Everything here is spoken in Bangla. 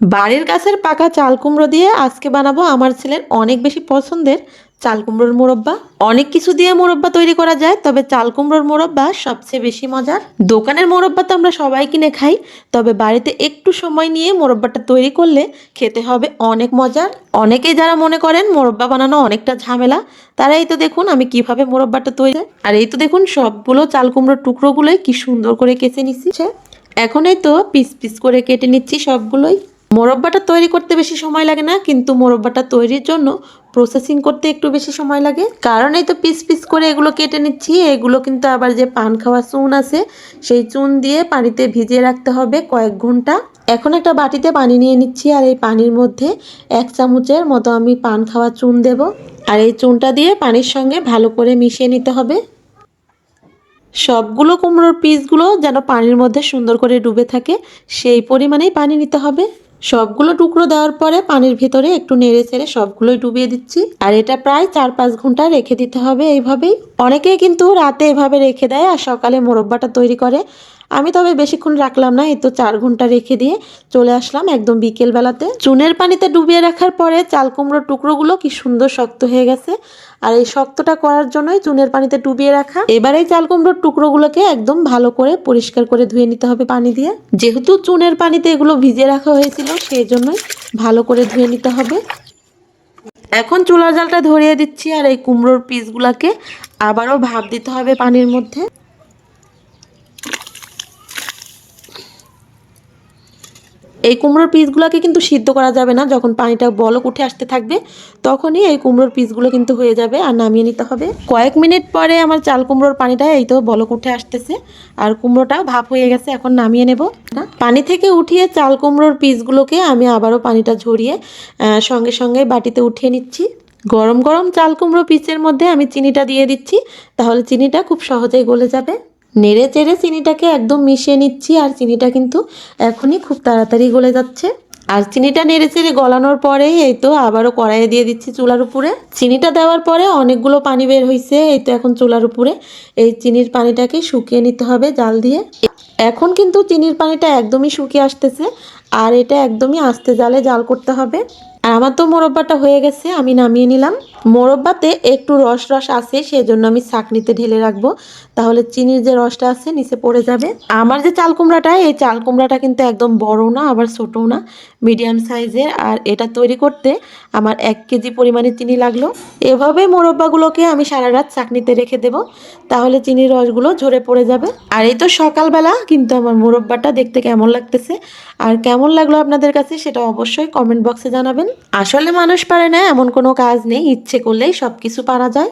বাড়ির গাছের পাকা চাল কুমড়ো দিয়ে আজকে বানাবো আমার ছেলের অনেক বেশি পছন্দের চাল কুমড়োর মোরব্বা। অনেক কিছু দিয়ে মোরব্বা তৈরি করা যায়, তবে চাল কুমড়োর মোরব্বা সবচেয়ে বেশি মজার। দোকানের মোরব্বা তো আমরা সবাই কিনে খাই, তবে বাড়িতে একটু সময় নিয়ে মোরব্বাটা তৈরি করলে খেতে হবে অনেক মজার। অনেকেই যারা মনে করেন মোরব্বা বানানো অনেকটা ঝামেলা, তারা এই তো দেখুন আমি কীভাবে মোরব্বাটা তৈরি আর এই তো দেখুন সবগুলো চাল কুমড়োর টুকরোগুলোই কি সুন্দর করে কেচে নিচ্ছি। এখন এই তো পিস পিস করে কেটে নিচ্ছি সবগুলোই। মোরব্বাটা তৈরি করতে বেশি সময় লাগে না, কিন্তু মোরব্বাটা তৈরির জন্য প্রসেসিং করতে একটু বেশি সময় লাগে। কারণ এই তো পিস পিস করে এগুলো কেটে নিচ্ছি, এগুলো কিন্তু আবার যে পান খাওয়া চুন আছে, সেই চুন দিয়ে পানিতে ভিজিয়ে রাখতে হবে কয়েক ঘণ্টা। এখন একটা বাটিতে পানি নিয়ে নিচ্ছি, আর এই পানির মধ্যে এক চামচের মতো আমি পান খাওয়া চুন দেব। আর এই চুনটা দিয়ে পানির সঙ্গে ভালো করে মিশিয়ে নিতে হবে। সবগুলো কুমড়োর পিসগুলো যেন পানির মধ্যে সুন্দর করে ডুবে থাকে, সেই পরিমাণেই পানি নিতে হবে। সবগুলো টুকরো দেওয়ার পরে পানির ভিতরে একটু নেড়ে চেড়ে সবগুলোই ডুবিয়ে দিচ্ছি। আর এটা প্রায় চার পাঁচ ঘণ্টা রেখে দিতে হবে এইভাবেই। অনেকেই কিন্তু রাতে এভাবে রেখে দেয় আর সকালে মোরব্বাটা তৈরি করে। আমি তবে বেশিক্ষণ রাখলাম না, এই তো চার ঘণ্টা রেখে দিয়ে চলে আসলাম একদম বিকেল বেলাতে চুনের পানিতে ডুবিয়ে রাখার পরে চাল কুমড়োর টুকরোগুলো কি সুন্দর শক্ত হয়ে গেছে। আর এই শক্তটা করার জন্যই চুনের পানিতে ডুবিয়ে রাখা। এবার এই চাল কুমড়োর টুকরোগুলোকে একদম ভালো করে পরিষ্কার করে ধুয়ে নিতে হবে পানি দিয়ে। যেহেতু চুনের পানিতে এগুলো ভিজিয়ে রাখা হয়েছিল সেই জন্যই ভালো করে ধুয়ে নিতে হবে। এখন চুলার জালটা ধরিয়ে দিচ্ছি আর এই কুমড়োর পিসগুলোকে আবারও ভাপ দিতে হবে পানির মধ্যে। এই কুমড়োর পিসগুলোকে কিন্তু সিদ্ধ করা যাবে না। যখন পানিটা বলক উঠে আসতে থাকবে, তখনই এই কুমড়োর পিসগুলো কিন্তু হয়ে যাবে আর নামিয়ে নিতে হবে। কয়েক মিনিট পরে আমার চাল কুমড়োর পানিটা এই তো বলক উঠে আসতেছে আর কুমড়োটা ভাপ হয়ে গেছে, এখন নামিয়ে নেব। পানি থেকে উঠিয়ে চাল কুমড়োর পিসগুলোকে আমি আবারও পানিটা ঝরিয়ে সঙ্গে সঙ্গে বাটিতে উঠিয়ে নিচ্ছি। গরম গরম চাল কুমড়ো পিসের মধ্যে আমি চিনিটা দিয়ে দিচ্ছি, তাহলে চিনিটা খুব সহজেই গলে যাবে। নেড়ে চেড়ে চিনিটাকে একদম মিশিয়ে নিচ্ছি, আর চিনিটা কিন্তু এখনই খুব তাড়াতাড়ি গলে যাচ্ছে। আর চিনিটা নেড়ে চেড়ে গলানোর পরেই এই তো আবারও কড়াইয়ে দিয়ে দিচ্ছি চুলার উপরে। চিনিটা দেওয়ার পরে অনেকগুলো পানি বের হয়েছে এই তো এখন চুলার উপরে। এই চিনির পানিটাকে শুকিয়ে নিতে হবে জাল দিয়ে। এখন কিন্তু চিনির পানিটা একদমই শুকিয়ে আসতেছে, আর এটা একদমই আস্তে জালে জাল করতে হবে। আর আমার তো মোরব্বাটা হয়ে গেছে, আমি নামিয়ে নিলাম। মোরব্বাতে একটু রস রস আছে, সেজন্য আমি ছাকনিতে ঢেলে রাখব। তাহলে চিনির যে রসটা আছে, নিচে পড়ে যাবে। আমার যে চাল কুমড়াটা, এই চাল কুমড়াটা কিন্তু একদম বড় না, আবার ছোটও না মিডিয়াম সাইজের আর এটা তৈরি করতে আমার এক কেজি পরিমাণে চিনি লাগল। এভাবে মোরব্বাগুলোকে আমি সারা রাত চাকনিতে রেখে দেব। তাহলে চিনির রসগুলো ঝরে পড়ে যাবে। আর এই তো সকালবেলা, কিন্তু আমার মোরব্বাটা দেখতে কেমন লাগতেছে। আর কেমন লাগল আপনাদের কাছে, সেটা অবশ্যই কমেন্ট বক্সে জানাবেন। আসলে মানুষ পারে না এমন কোনো কাজ নেই ইচ্ছে করলেই সব কিছু পারা যায়।